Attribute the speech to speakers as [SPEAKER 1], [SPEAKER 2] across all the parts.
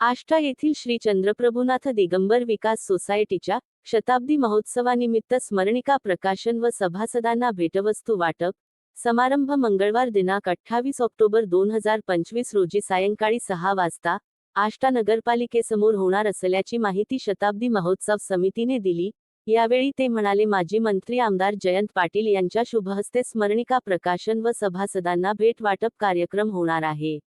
[SPEAKER 1] आष्टा येथील श्री चंद्रप्रभुनाथ दिगंबर विकास सोसायटीच्या शताब्दी महोत्सवानिमित्त स्मरणिका प्रकाशन व सभासदांना भेटवस्तू वाटप. समारंभ मंगळवार दिनांक अठ्ठावीस ऑक्टोबर दोन हजार पंचवीस रोजी सायंकाळी सहा वाजता आष्टा नगरपालिकेसमोर होणार असल्याची माहिती शताब्दी महोत्सव समितीने दिली. यावेळी ते म्हणाले माजी मंत्री आमदार जयंत पाटील यांच्या शुभहस्ते स्मरणिका प्रकाशन व सभासदांना भेट वाटप कार्यक्रम होणार आहे.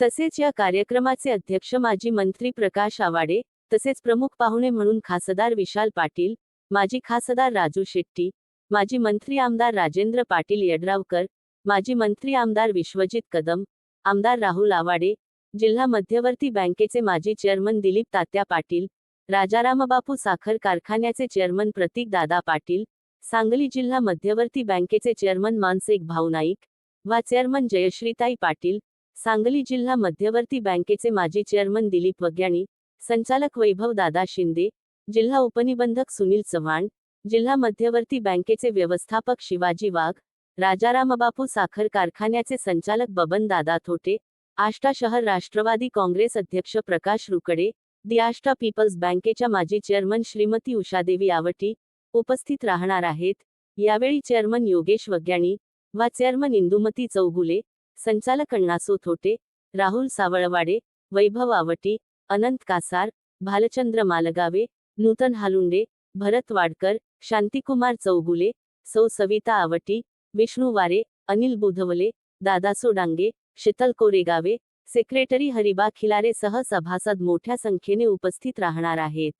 [SPEAKER 1] तसेच या कार्यक्रमाचे अध्यक्ष माजी मंत्री प्रकाश आवाडे तसेच प्रमुख पाहुणे म्हणून खासदार विशाल पाटील माजी खासदार राजू शेट्टी माजी मंत्री आमदार राजेंद्र पाटील यड्रावकर माजी मंत्री आमदार विश्वजित कदम आमदार राहुल आवाडे जिल्हा मध्यवर्ती बँकेचे माजी चेअरमन दिलीप तात्या पाटील राजारामबापू साखर कारखान्याचे चेअरमन प्रतीक दादा पाटील सांगली जिल्हा मध्यवर्ती बँकेचे चेअरमन मानसिक भाऊ नाईक वा चेअरमन जयश्रीताई पाटील सांगली जिल्हा मध्यवर्ती बँकेचे माजी चेअरमन दिलीप वग्याणी संचालक वैभव दादा शिंदे जिल्हा उपनिबंधक सुनील चव्हाण जिल्हा मध्यवर्ती बँकेचे व्यवस्थापक शिवाजी वाघ राजारामबापू साखर कारखान्याचे संचालक बबन दादा थोटे आष्टा शहर राष्ट्रवादी काँग्रेस अध्यक्ष प्रकाश रुकडे दि आष्टा पीपल्स बँकेच्या माजी चेअरमन श्रीमती उषादेवी आवटी उपस्थित राहणार आहेत. यावेळी चेअरमन योगेश वग्याणी वा चेअरमन इंदुमती चौगुले संचालक अण्णासो थोटे राहुल सावळवाडे वैभव आवटी अनंत कासार भालचंद्र मालगावे नूतन हालुंडे भरत वाडकर शांतिकुमार चौगुले सौ सविता आवटी विष्णू वारे अनिल बुधवले दादासो डांगे शीतल कोरेगावे सेक्रेटरी हरिबा खिलारे सह सभासद मोठ्या संख्येने उपस्थित राहणार आहेत.